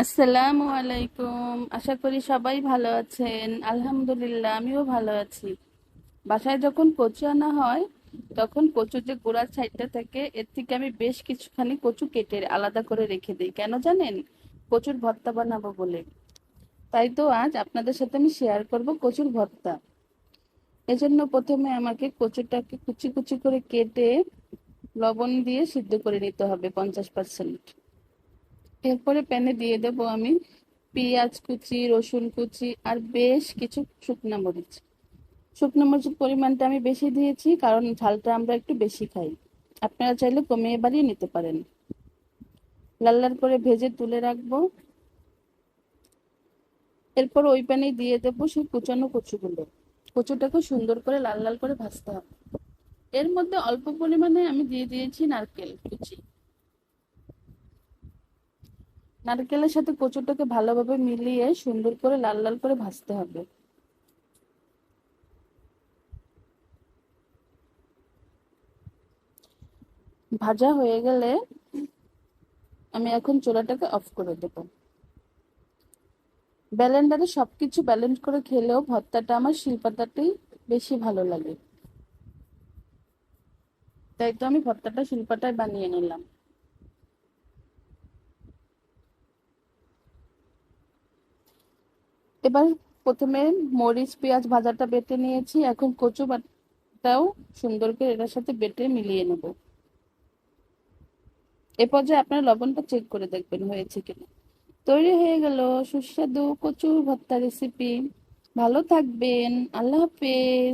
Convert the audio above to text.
আসসালামু আলাইকুম। আশা করি সবাই ভালো আছেন। আলহামদুলিল্লাহ, আমিও ভালো আছি। বাসায় যখন কচু আনা হয়, তখন কচুর যে গোড়ার সাইডটা থাকে, এর থেকে আমি বেশ কিছুখানি কচু কেটে আলাদা করে রেখে দিই। কেন জানেন? কচুর ভর্তা বানাবো বলে। তাই তো আজ আপনাদের সাথে আমি শেয়ার করব কচুর ভর্তা। এজন্য প্রথমে আমাকে কচুটাকে কুচি কুচি করে কেটে লবণ দিয়ে সিদ্ধ করে নিতে হবে পঞ্চাশ পার্সেন্ট এরপরে প্যানে দিয়ে দেব আমি পেঁয়াজ কুচি, রসুন কুচি আর বেশ কিছু শুকনো মরিচ। শুকনো মরিচের পরিমাণটা আমি বেশি দিয়েছি কারণ ঝালটা আমরা একটু বেশি খাই। আপনারা চাইলে কমিয়ে বাড়িয়ে নিতে পারেন। লাল লাল করে ভেজে তুলে রাখব। এরপর ওই প্যানে দিয়ে দেবো সেই কুচানো কচুগুলো। কচুটাকে সুন্দর করে লাল লাল করে ভাজতে হবে। এর মধ্যে অল্প পরিমাণে আমি দিয়ে দিয়েছি নারকেল কুচি। নারকেলের সাথে কচুটাকে ভালোভাবে মিলিয়ে সুন্দর করে লাল লাল করে ভাজতে হবে। ভাজা হয়ে গেলে আমি এখন চুলাটাকে অফ করে দেব। ব্যালেন্ডারে সবকিছু ব্যালেন্স করে খেলেও ভর্তাটা আমার শিলপাতাটাই বেশি ভালো লাগে। তাই তো আমি ভর্তাটা শিলপাটায় বানিয়ে নিলাম। এবার প্রথমে মরিচ, পেঁয়াজ ভাজাটা বেটে নিয়েছি। এখন কচু বাটাও সুন্দর করে এটার সাথে বেটে মিলিয়ে নেব। এ পর্যায়ে আপনার লবণটা চেক করে দেখবেন হয়েছে কিনা। তৈরি হয়ে গেল সুস্বাদু কচু ভর্তা রেসিপি ভালো থাকবেন। আল্লাহ হাফেজ।